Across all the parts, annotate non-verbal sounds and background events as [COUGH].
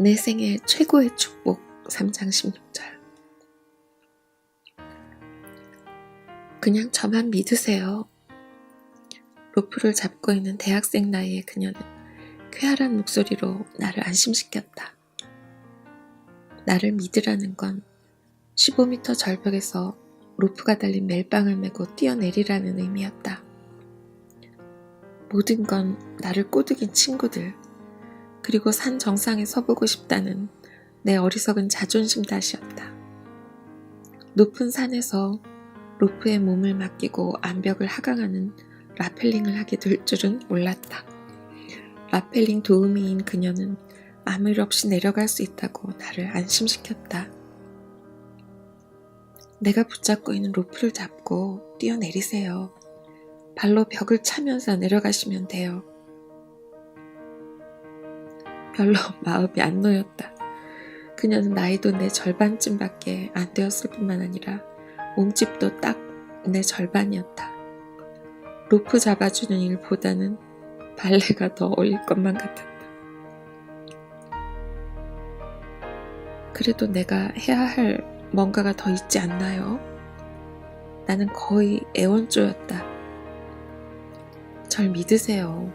내 생애 최고의 축복 3장 16절 그냥 저만 믿으세요. 로프를 잡고 있는 대학생 나이의 그녀는 쾌활한 목소리로 나를 안심시켰다. 나를 믿으라는 건 15m 절벽에서 로프가 달린 멜빵을 메고 뛰어내리라는 의미였다. 모든 건 나를 꼬드긴 친구들, 그리고 산 정상에 서보고 싶다는 내 어리석은 자존심 탓이었다. 높은 산에서 로프에 몸을 맡기고 암벽을 하강하는 라펠링을 하게 될 줄은 몰랐다. 라펠링 도우미인 그녀는 아무 일 없이 내려갈 수 있다고 나를 안심시켰다. 내가 붙잡고 있는 로프를 잡고 뛰어내리세요. 발로 벽을 차면서 내려가시면 돼요. 별로 [LAUGHS] 마음이 안 놓였다. 그녀는 나이도 내 절반쯤밖에 안 되었을 뿐만 아니라 몸집도 딱 내 절반이었다. 로프 잡아주는 일보다는 발레가 더 어울릴 것만 같았다. 그래도 내가 해야 할 뭔가가 더 있지 않나요? 나는 거의 애원조였다. 절 믿으세요.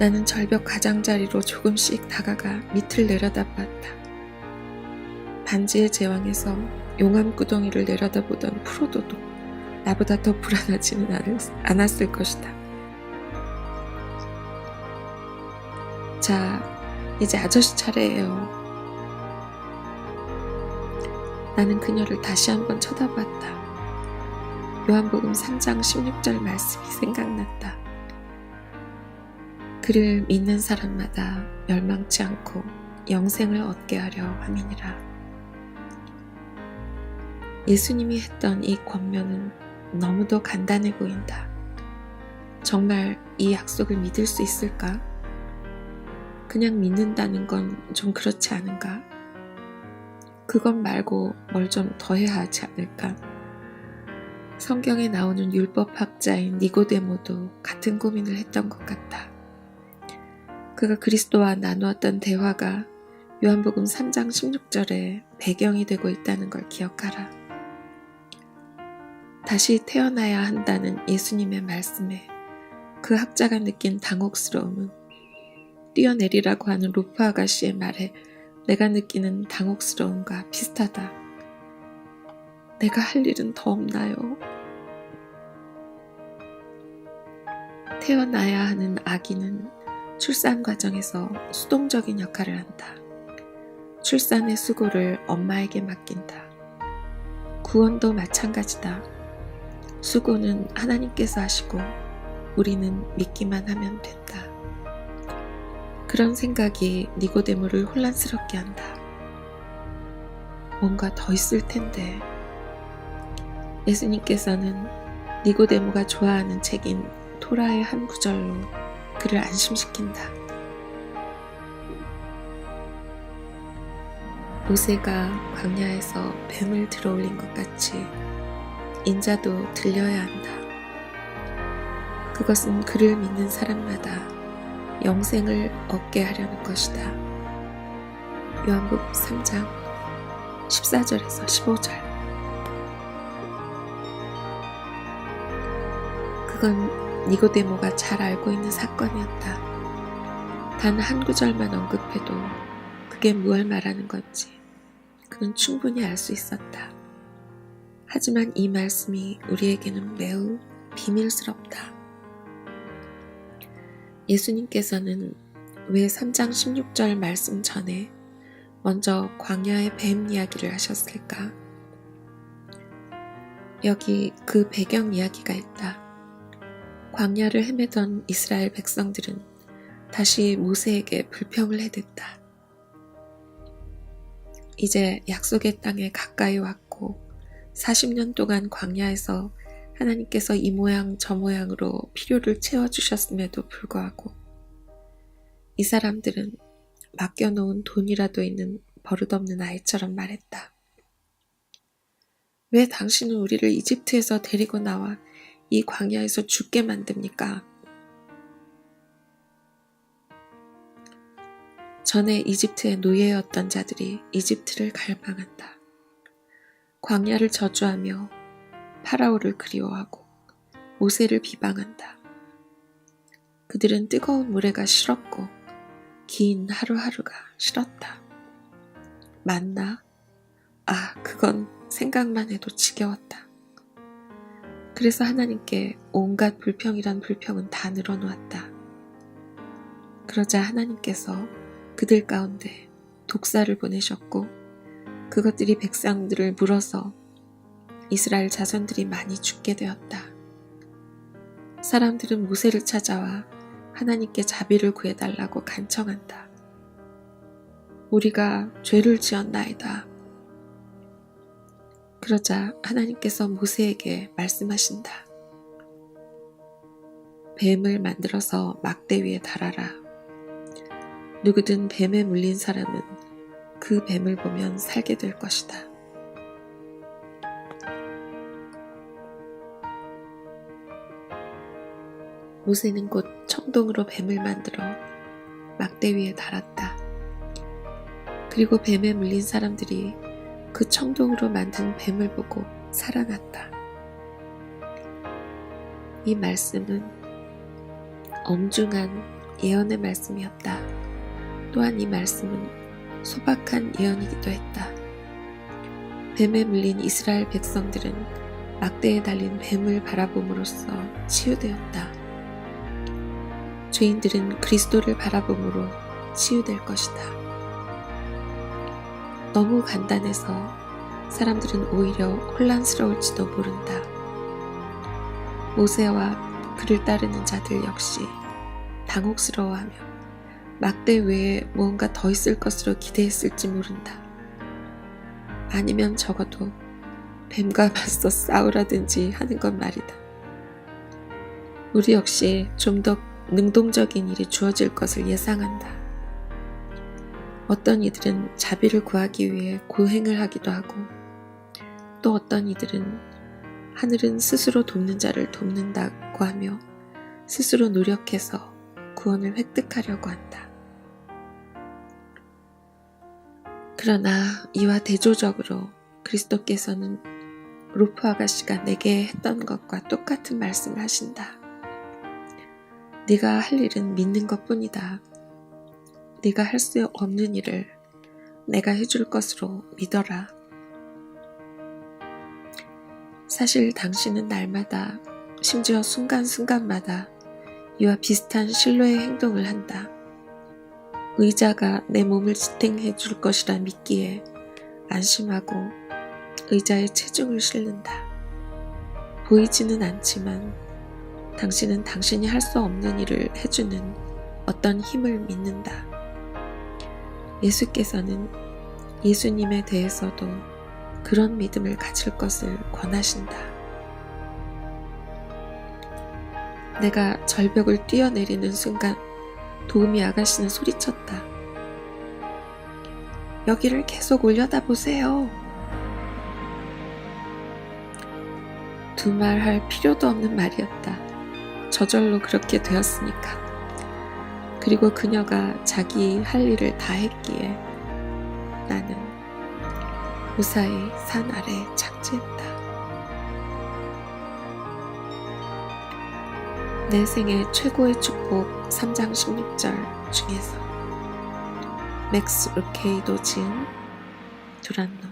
나는 절벽 가장자리로 조금씩 다가가 밑을 내려다봤다. 반지의 제왕에서 용암 구덩이를 내려다보던 프로도도 나보다 더 불안하지는 않았을 것이다. 자, 이제 아저씨 차례예요. 나는 그녀를 다시 한번 쳐다봤다. 요한복음 3장 16절 말씀이 생각났다. 그를 믿는 사람마다 멸망치 않고 영생을 얻게 하려 함이니라. 예수님이 했던 이 권면은 너무도 간단해 보인다. 정말 이 약속을 믿을 수 있을까? 그냥 믿는다는 건 좀 그렇지 않은가? 그것 말고 뭘 좀 더 해야 하지 않을까? 성경에 나오는 율법학자인 니고데모도 같은 고민을 했던 것 같다. 그가 그리스도와 나누었던 대화가 요한복음 3장 16절에 배경이 되고 있다는 걸 기억하라. 다시 태어나야 한다는 예수님의 말씀에 그 학자가 느낀 당혹스러움은 뛰어내리라고 하는 로프 아가씨의 말에 내가 느끼는 당혹스러움과 비슷하다. 내가 할 일은 더 없나요? 태어나야 하는 아기는 출산 과정에서 수동적인 역할을 한다. 출산의 수고를 엄마에게 맡긴다. 구원도 마찬가지다. 수고는 하나님께서 하시고 우리는 믿기만 하면 된다. 그런 생각이 니고데모를 혼란스럽게 한다. 뭔가 더 있을 텐데. 예수님께서는 니고데모가 좋아하는 책인 토라의 한 구절로 그를 안심시킨다. 모세가 광야에서 뱀을 들어올린 것 같이 인자도 들려야 한다. 그것은 그를 믿는 사람마다 영생을 얻게 하려는 것이다. 요한복음 3장 14절에서 15절 그건 니고데모가 잘 알고 있는 사건이었다. 단 한 구절만 언급해도 그게 무엇을 말하는 건지 그는 충분히 알 수 있었다. 하지만 이 말씀이 우리에게는 매우 비밀스럽다. 예수님께서는 왜 3장 16절 말씀 전에 먼저 광야의 뱀 이야기를 하셨을까? 여기 그 배경 이야기가 있다. 광야를 헤매던 이스라엘 백성들은 다시 모세에게 불평을 해댔다. 이제 약속의 땅에 가까이 왔고 40년 동안 광야에서 하나님께서 이 모양 저 모양으로 필요를 채워주셨음에도 불구하고 이 사람들은 맡겨놓은 돈이라도 있는 버릇없는 아이처럼 말했다. 왜 당신은 우리를 이집트에서 데리고 나와 이 광야에서 죽게 만듭니까? 전에 이집트의 노예였던 자들이 이집트를 갈망한다. 광야를 저주하며 파라오를 그리워하고 모세를 비방한다. 그들은 뜨거운 모래가 싫었고 긴 하루하루가 싫었다. 맞나? 아, 그건 생각만 해도 지겨웠다. 그래서 하나님께 온갖 불평이란 불평은 다 늘어놓았다. 그러자 하나님께서 그들 가운데 독사를 보내셨고 그것들이 백성들을 물어서 이스라엘 자손들이 많이 죽게 되었다. 사람들은 모세를 찾아와 하나님께 자비를 구해달라고 간청한다. 우리가 죄를 지었나이다. 그러자 하나님께서 모세에게 말씀하신다. 뱀을 만들어서 막대 위에 달아라. 누구든 뱀에 물린 사람은 그 뱀을 보면 살게 될 것이다. 모세는 곧 청동으로 뱀을 만들어 막대 위에 달았다. 그리고 뱀에 물린 사람들이 그 청동으로 만든 뱀을 보고 살아났다. 이 말씀은 엄중한 예언의 말씀이었다. 또한 이 말씀은 소박한 예언이기도 했다. 뱀에 물린 이스라엘 백성들은 막대에 달린 뱀을 바라봄으로써 치유되었다. 죄인들은 그리스도를 바라봄으로 치유될 것이다. 너무 간단해서 사람들은 오히려 혼란스러울지도 모른다. 모세와 그를 따르는 자들 역시 당혹스러워하며 막대 외에 무언가 더 있을 것으로 기대했을지 모른다. 아니면 적어도 뱀과 맞서 싸우라든지 하는 건 말이다. 우리 역시 좀 더 능동적인 일이 주어질 것을 예상한다. 어떤 이들은 자비를 구하기 위해 고행을 하기도 하고, 또 어떤 이들은 하늘은 스스로 돕는 자를 돕는다고 하며 스스로 노력해서 구원을 획득하려고 한다. 그러나 이와 대조적으로 그리스도께서는 로프 아가씨가 내게 했던 것과 똑같은 말씀을 하신다. 네가 할 일은 믿는 것뿐이다. 네가 할 수 없는 일을 내가 해줄 것으로 믿어라. 사실 당신은 날마다 심지어 순간순간마다 이와 비슷한 신뢰의 행동을 한다. 의자가 내 몸을 지탱해 줄 것이라 믿기에 안심하고 의자에 체중을 실는다. 보이지는 않지만 당신은 당신이 할 수 없는 일을 해주는 어떤 힘을 믿는다. 예수께서는 예수님에 대해서도 그런 믿음을 가질 것을 권하신다. 내가 절벽을 뛰어내리는 순간 도우미 아가씨는 소리쳤다. 여기를 계속 올려다 보세요. 두말할 필요도 없는 말이었다. 저절로 그렇게 되었으니까. 그리고 그녀가 자기 할 일을 다 했기에 나는 무사히 산 아래 착지했다. 내 생애 최고의 축복 3장 16절 중에서 맥스 루케이도 지은 두란노